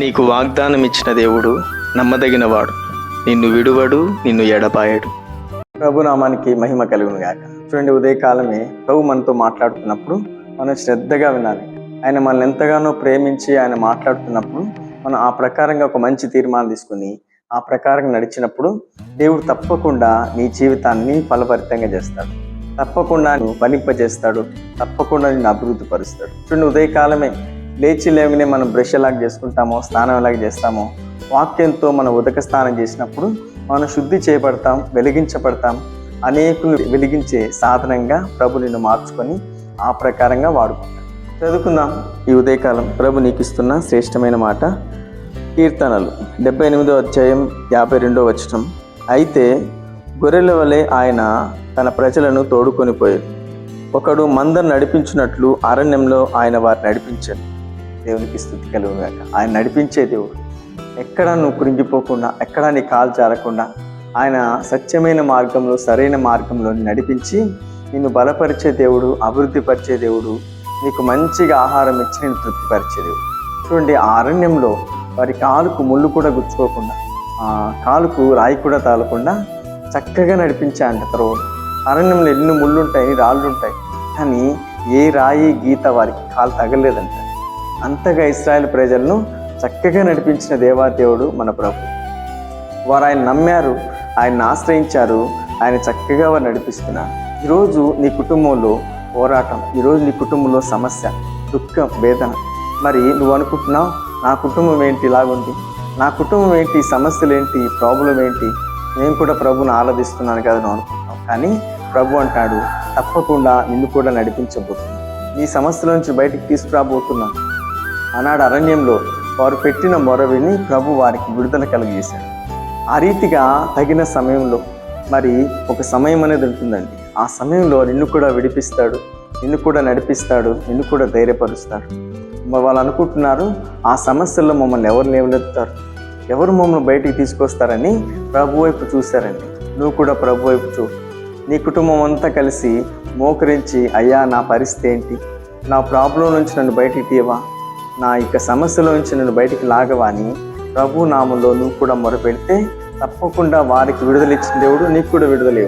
నీకు వాగ్దానం ఇచ్చిన దేవుడు నమ్మదగినవాడు. నిన్ను విడువడు నిన్ను ఎడపాయడు ప్రభు నామానికి మహిమ కలుగును గాక. చూడండి ఉదయకాలమే ప్రభు మనతో మాట్లాడుతున్నప్పుడు మనం శ్రద్ధగా వినాలి. ఆయన మనల్ని ఎంతగానో ప్రేమించి ఆయన మాట్లాడుతున్నప్పుడు మనం ఆ ప్రకారంగా ఒక మంచి తీర్మానం తీసుకుని ఆ ప్రకారంగా నడిచినప్పుడు దేవుడు తప్పకుండా నీ జీవితాన్ని ఫలభరితంగా చేస్తాడు. తప్పకుండా నువ్వు ఫలింపజేస్తాడు తప్పకుండా నిన్ను అభివృద్ధి పరుస్తాడు. చూడండి ఉదయకాలమే లేచి లేవగానే మనం బ్రష్ ఎలాగ చేసుకుంటామో స్నానం ఎలాగ చేస్తామో వాక్యంతో మనం ఉదక స్నానం చేసినప్పుడు మనం శుద్ధి చేయబడతాం వెలిగించబడతాం అనేకులు వెలిగించే సాధనంగా ప్రభు నిన్ను మార్చుకొని ఆ ప్రకారంగా వాడుకుంటాం. చదువుకుందాం. ఈ ఉదయకాలం ప్రభు నీకు ఇస్తున్న శ్రేష్టమైన మాట కీర్తనలు. డెబ్బై ఎనిమిదో అధ్యాయం యాభై రెండో వచ్చటం అయితే గొర్రెల వలె ఆయన తన ప్రజలను తోడుకొని పోయాడు. ఒకడు మందను నడిపించినట్లు అరణ్యంలో ఆయన వారిని నడిపించాడు. దేవునికి స్థుతి కలుగుగాక. ఆయన నడిపించే దేవుడు. ఎక్కడా నువ్వు కృంగిపోకుండా ఎక్కడా నీ కాలు జారకుండా ఆయన సత్యమైన మార్గంలో సరైన మార్గంలో నడిపించి నిన్ను బలపరిచే దేవుడు అభివృద్ధి పరిచే దేవుడు నీకు మంచిగా ఆహారం ఇచ్చి నేను తృప్తిపరిచే దేవుడు. చూడండి ఆ అరణ్యంలో వారి కాలుకు ముళ్ళు కూడా గుచ్చుకోకుండా ఆ కాలుకు రాయి కూడా తాలకుండా చక్కగా నడిపించా అంట త్రోవలు అరణ్యంలో ఎన్ని ముళ్ళు ఉంటాయి రాళ్ళు ఉంటాయి కానీ ఏ రాయి గీత వారికి కాలు తగలేదంట. అంతగా ఇస్రాయల్ ప్రజలను చక్కగా నడిపించిన దేవాదేవుడు మన ప్రభు. వారు ఆయన నమ్మారు ఆయన ఆశ్రయించారు ఆయన చక్కగా వారు నడిపిస్తున్నారు. ఈరోజు నీ కుటుంబంలో పోరాటం ఈరోజు నీ కుటుంబంలో సమస్య దుఃఖం వేదన. మరి నువ్వు అనుకుంటున్నావు నా కుటుంబం ఏంటి ఇలాగుంది? నా కుటుంబం ఏంటి? సమస్యలు ఏంటి? ప్రాబ్లం ఏంటి? నేను కూడా ప్రభుని ఆరాధిస్తున్నాను కదా నువ్వు అనుకుంటున్నావు. కానీ ప్రభు అంటాడు తప్పకుండా నిన్ను కూడా నడిపించబోతున్నాను. నీ సమస్యల నుంచి బయటికి తీసుకురాబోతున్నాను. ఆనాడు అరణ్యంలో వారు పెట్టిన మొర విని ప్రభు వారికి విడుదల కలిగేశాడు ఆ రీతిగా తగిన సమయంలో మరి ఒక సమయం అనేది ఉంటుందండి. ఆ సమయంలో నిన్ను కూడా విడిపిస్తాడు నిన్ను కూడా నడిపిస్తాడు నిన్ను కూడా ధైర్యపరుస్తాడు. వాళ్ళు అనుకుంటున్నారు ఆ సమస్యల్లో మమ్మల్ని ఎవరు లేవలెత్తారు ఎవరు మమ్మల్ని బయటికి తీసుకొస్తారని ప్రభు వైపు చూశారండి. నువ్వు కూడా ప్రభు వైపు చూ నీ కుటుంబం అంతా కలిసి మోకరించి అయ్యా నా పరిస్థితి ఏంటి? నా ప్రాబ్లం నుంచి నన్ను బయటికి తీయవా? నా యొక్క సమస్యలో నుంచి బయటికి లాగవా అని ప్రభు నామంలో నువ్వు కూడా మొరపెడితే తప్పకుండా వారికి విడుదల ఇచ్చిన దేవుడు నీకు కూడా విడుదల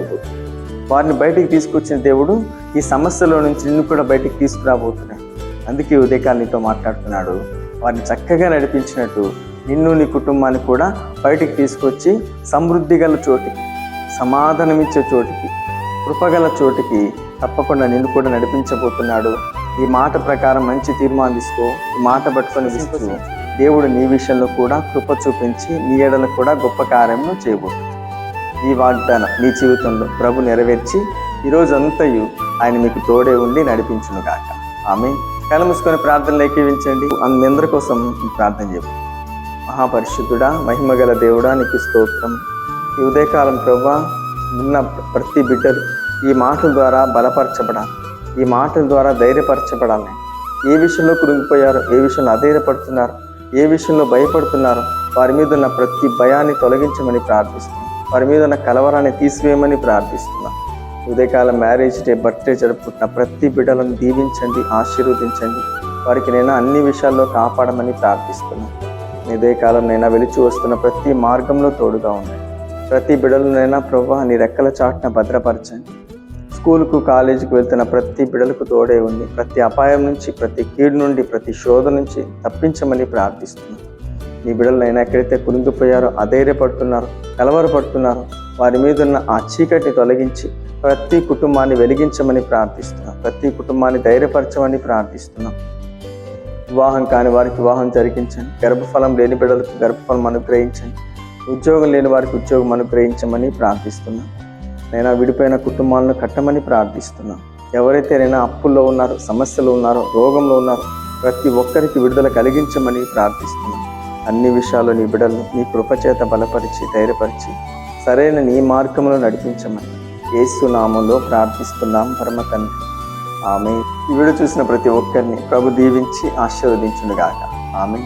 వారిని బయటికి తీసుకొచ్చిన దేవుడు ఈ సమస్యలో నుంచి నిన్ను కూడా బయటికి తీసుకురాబోతున్నాడు. అందుకే ఈ నీతో మాట్లాడుతున్నాడు. వారిని చక్కగా నడిపించినట్టు నిన్ను నీ కుటుంబాన్ని కూడా బయటికి తీసుకొచ్చి సమృద్ధి గల చోటికి సమాధానమిచ్చే చోటికి కృపగల చోటికి తప్పకుండా నిన్ను కూడా నడిపించబోతున్నాడు. ఈ మాట ప్రకారం మంచి తీర్మానం తీసుకో ఈ మాట పట్టుకొని విసుకు దేవుడు నీ విషయంలో కూడా కృప చూపించి నీ ఎడలు కూడా గొప్ప కార్యము చేయబోతుంది. ఈ వాగ్దానం నీ జీవితంలో ప్రభు నెరవేర్చి ఈరోజు అంతయు ఆయన మీకు తోడే ఉండి నడిపించును గాక. ఆమె కలముసుకొని మూసుకొని ప్రార్థనలు ఏకీవించండి. అందరి కోసం ప్రార్థన చెప్పు మహాపరిశుద్ధుడా మహిమగల దేవుడా నీకు స్తోత్రం. ఈ ఉదయకాలం ప్రభా ఉన్న ప్రతి బిడ్డలు ఈ మాటల ద్వారా బలపరచబడాలి. ఈ మాటల ద్వారా ధైర్యపరచబడాలి. ఏ విషయంలో కృంగిపోయారో ఏ విషయంలో అధైర్యపడుతున్నారు ఏ విషయంలో భయపడుతున్నారు వారి మీద ఉన్న ప్రతి భయాన్ని తొలగించమని ప్రార్థిస్తున్నాం. వారి మీద ఉన్న కలవరాన్ని తీసివేయమని ప్రార్థిస్తున్నాం. ఉదయకాలం మ్యారేజ్ డే బర్త్డే జరుపుకుంటున్న ప్రతి బిడ్డలను దీవించండి ఆశీర్వదించండి. వారికి నేను అన్ని విషయాల్లో కాపాడమని ప్రార్థిస్తున్నాను ఉదయకాలం నైనా వెలిచి వస్తున్న ప్రతి మార్గంలో తోడుగా ఉండండి. ప్రతి బిడలనైనా ప్రభా నీ రెక్కల చాటున భద్రపరచండి. స్కూల్కు కాలేజీకి వెళ్తున్న ప్రతి బిడలకు తోడే ఉంది. ప్రతి అపాయం నుంచి ప్రతి కీడు నుండి ప్రతి శోధ నుంచి తప్పించమని ప్రార్థిస్తున్నాను నీ బిడ్డలైనా ఎక్కడైతే కురింగిపోయారో అధైర్యపడుతున్నారో కలవరపడుతున్నారో వారి మీద ఉన్న ఆ చీకటిని తొలగించి ప్రతి కుటుంబాన్ని వెలిగించమని ప్రార్థిస్తున్నాం. ప్రతి కుటుంబాన్ని ధైర్యపరచమని ప్రార్థిస్తున్నాం. వివాహం కాని వారికి వివాహం జరిగించండి. గర్భఫలం లేని బిడ్డలకు గర్భఫలం అనుగ్రహించండి. ఉద్యోగం లేని వారికి ఉద్యోగం అనుగ్రహించమని ప్రార్థిస్తున్నాం. నైనా విడిపోయిన కుటుంబాలను కట్టమని ప్రార్థిస్తున్నాం. ఎవరైతే నైనా అప్పుల్లో ఉన్నారో సమస్యలు ఉన్నారో రోగంలో ఉన్నారో ప్రతి ఒక్కరికి విడుదల కలిగించమని ప్రార్థిస్తున్నాం. అన్ని విషయాలు నీ బిడలను నీ కృపచేత బలపరిచి ధైర్యపరిచి సరైన నీ మార్గంలో నడిపించమని యేసునామంలో ప్రార్థిస్తున్నాం పరమ తండ్రి. ఆమె ఈ వీడియో చూసిన ప్రతి ఒక్కరిని ప్రభు దీవించి ఆశీర్వదించునుగాక. ఆమె